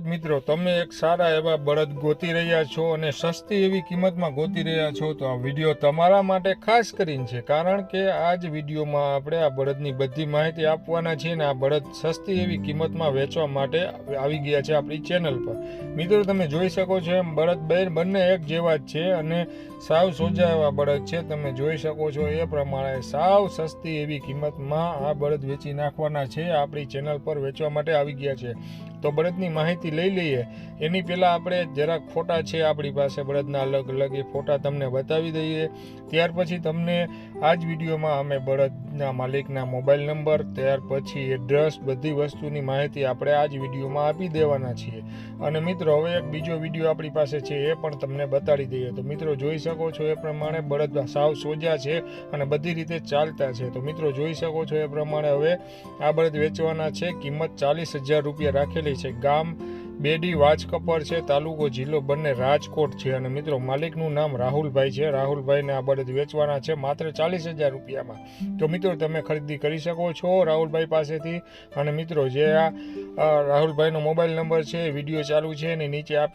મિત્રો, તમે એક સારા એવા બળદ ગોતી રહ્યા છો અને સસ્તી એવી કિંમતમાં ગોતી રહ્યા છો, તો આ વીડિયો તમારા માટે ખાસ કરીને છે. કારણ કે આ જ વિડીયોમાં આપણે આ બળદની બધી માહિતી આપવાના છીએ અને આ બળદ સસ્તી એવી કિંમતમાં વેચવા માટે આવી ગયા છે આપણી ચેનલ પર. મિત્રો, તમે જોઈ શકો છો એમ બળદ બહેન બંને એક જેવા જ છે અને સાવ સોજા એવા બળદ છે. તમે જોઈ શકો છો એ પ્રમાણે સાવ સસ્તી એવી કિંમતમાં આ બળદ વેચી નાખવાના છે, આપણી ચેનલ પર વેચવા માટે આવી ગયા છે. તો બળદની માહિતી લઈ લઈએ. એની પહેલાં આપણે જરાક ફોટા છે આપણી પાસે, બળદના અલગ અલગ એ ફોટા તમને બતાવી દઈએ. ત્યાર પછી તમને આ જ વિડીયોમાં અમે બળદના માલિકના મોબાઈલ નંબર, ત્યાર પછી એડ્રેસ, બધી વસ્તુની માહિતી આપણે આ જ વિડીયોમાં આપી દેવાના છીએ. અને મિત્રો, હવે એક બીજો વીડિયો આપણી પાસે છે, એ પણ તમને બતાડી દઈએ. તો મિત્રો, જોઈ શકો છો એ પ્રમાણે બળદ સાવ સોજા છે અને બધી રીતે ચાલતા છે. તો મિત્રો, જોઈ શકો છો એ પ્રમાણે હવે આ બળદ વેચવાના છે. કિંમત ચાલીસ હજાર રૂપિયા રાખેલી છે. ગામ બેડી વાજકપર છે, તાલુકો જિલ્લો બંને રાજકોટ છે અને મિત્રો માલિકનું નામ રાહુલભાઈ છે. રાહુલભાઈને આ બળદ વેચવાના છે માત્ર ચાલીસ હજાર રૂપિયામાં. તો મિત્રો તમે ખરીદી કરી શકો છો રાહુલભાઈ પાસેથી. અને મિત્રો જે આ રાહુલભાઈનો મોબાઈલ નંબર છે વીડિયો ચાલુ છે એની નીચે આપી